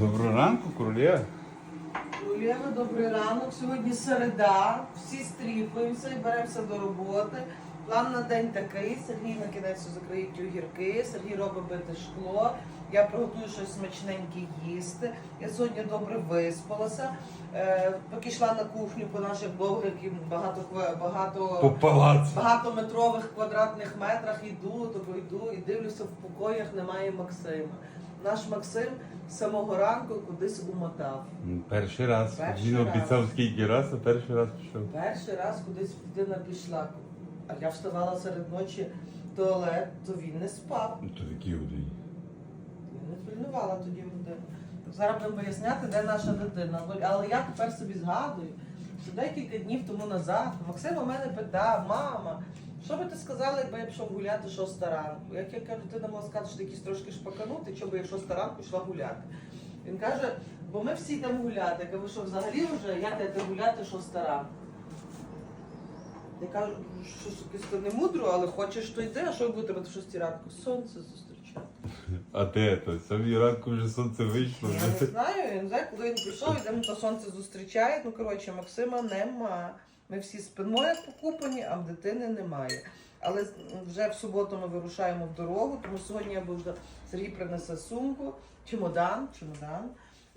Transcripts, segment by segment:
Доброго ранку, королева. Юліана, добрий ранок. Сьогодні середа. Всі стріпуємося і беремося до роботи. План на день такий. Сергій на кінець закриють огірки, Сергій робить бити шкло. Я приготую щось смачненьке їсти. Я сьогодні добре виспалася. Е, поки йшла на кухню по наших довгих багато багато. Багатометрових квадратних метрах йду, тобто йду і дивлюся в покоях, немає Максима. Наш Максим самого ранку кудись умотав. Перший раз. Перший Він раз. обіцяв скільки раз, а перший раз пішов. Перший раз кудись людина пішла. А я вставала серед ночі в туалет, то він не спав. Ну то якій годині. Я не пильнувала тоді годину. Зараз будемо виясняти, де наша дитина. Ну, Але я тепер собі згадую, що декілька днів тому назад Максим у мене питав, мама, що би ти сказала, якби я пішов гуляти шоста ранку? Як я кажу, ти не могла сказати, що ти якийсь трошки шпаканути, що би я шоста ранку йшла гуляти. Він каже, бо ми всі йдемо гуляти. Я кажу, що взагалі вже як йти гуляти шоста ранку? Я кажу, що не мудро, але хочеш, то йди, а що ви будете в шостій ранку? Сонце зустрічати. А де то? Сьогодні ранку вже сонце вийшло. Я не знаю, я не знаю, коли він прийшов, йдемо то сонце зустрічає. Ну коротше, Максима нема. Ми всі спимо як покупані, а в дитини немає. Але вже в суботу ми вирушаємо в дорогу, тому сьогодні я буду Сергій принесе сумку, чемодан, чемодан.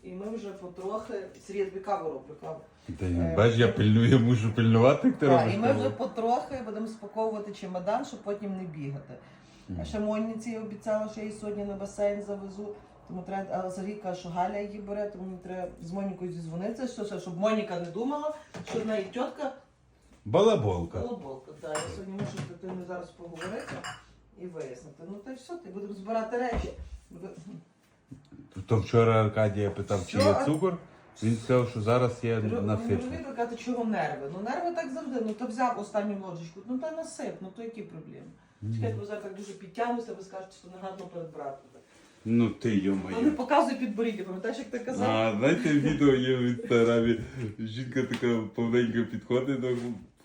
І ми вже потрохи. Сергій, я тобі каву роблю, каву. Та ні, бач, я пильную, я мушу пильнувати, як ти Так, робиш. і ми вже потрохи будемо спаковувати чемодан, щоб потім не бігати. А ще Монніці я обіцяла, що я її сьогодні на басейн завезу. Тому треба, але Сергій каже, що Галя її бере, тому мені треба з Монікою зізвонитися, що, що, щоб Моніка не думала, що в неї тітка Балаболка. колоболка. Так, я сьогодні мушу з дитиною зараз поговорити і вияснити. Ну та й все, ти будемо збирати речі. То вчора Аркадія питав, чи є цукор. Він сказав, що зараз є Ну, насипне. розумієте, казати, чого нерви. Ну нерви так завжди. Ну то взяв останню ложечку, ну та насип, ну то які проблеми? Чекайте, бо зараз так дуже підтягнуся, ви скажете, що не гарно перед братом. Ну ти Ну не йомає. показуй підборіддя, пам'ятаєш, як ти казав? А знаєте, відео є в інстаграмі. Жінка така повненько підходить до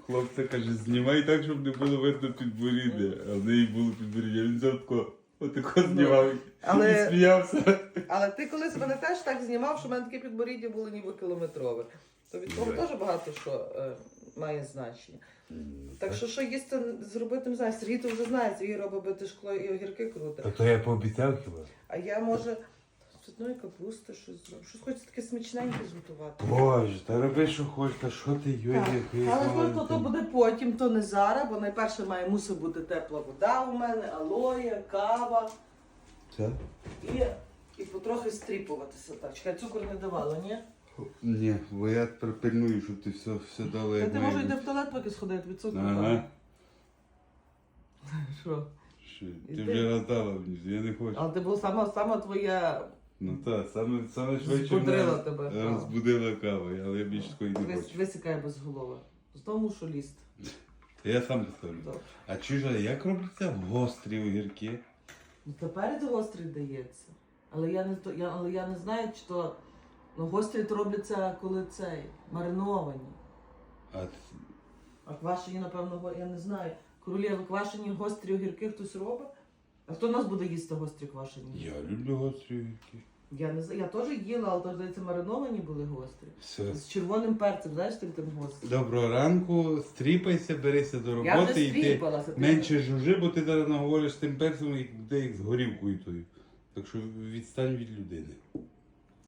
хлопця, каже, знімай так, щоб не було видно підборіддя. А в неї було підборіддя. Він взяв тако, отако знімав але- і сміявся. Але ти колись мене теж так знімав, що в мене таке підборіддя було ніби кілометрове. То від того теж багато що е, має значення. Так що що їсти зробити, не знаю, Сергій то вже знає, Сергій робить бити шкло і огірки круто. Та то я пообіцяв хіба. А я може з цвітної капусти щось зроблю. Щось хочеться таке смачненьке зготувати. Боже, та роби, що хочеш, та що ти Так, йой, Але то, то, то буде потім, то не зараз, бо найперше має мусить бути тепла вода у мене, алоє, кава Це? і, і потрохи стріпуватися. Так, чекай, цукор не давала, ні? Ні, бо я тепер пильную, щоб ти все, все дала Та як ти має може бути. в туалет поки сходити від цукру. Ага. Що? Що, Ти Іди. вже роздала мені, я не хочу. Але ти була сама, сама твоя Ну так, саме, саме швидше Збудрила мене тебе розбудила кава, але я більше такої не вис- хочу. висікає без голови. Знову мушу лізти. Та я сам поставлю. Добре. А чужа, як робляться гострі огірки? Ну тепер гострий дається. Але я не то- я, але я не знаю, чи то ну, гострі то робляться, коли цей мариновані. А А квашені, напевно, го- я не знаю. Королєви квашені гострі огірки хтось робить? А хто у нас буде їсти гострі квашені? я люблю гострі огірки. Я не знаю. Я теж їла, але то, здається, мариновані були гострі. Все. З червоним перцем, знаєш, тим тим гострим. Доброго ранку, стріпайся, берися до Я вже роботи і ти стріпалася. ти- менше жужи, бо ти зараз наговориш тим перцем, як буде як з горівкою тою. Так що відстань від людини.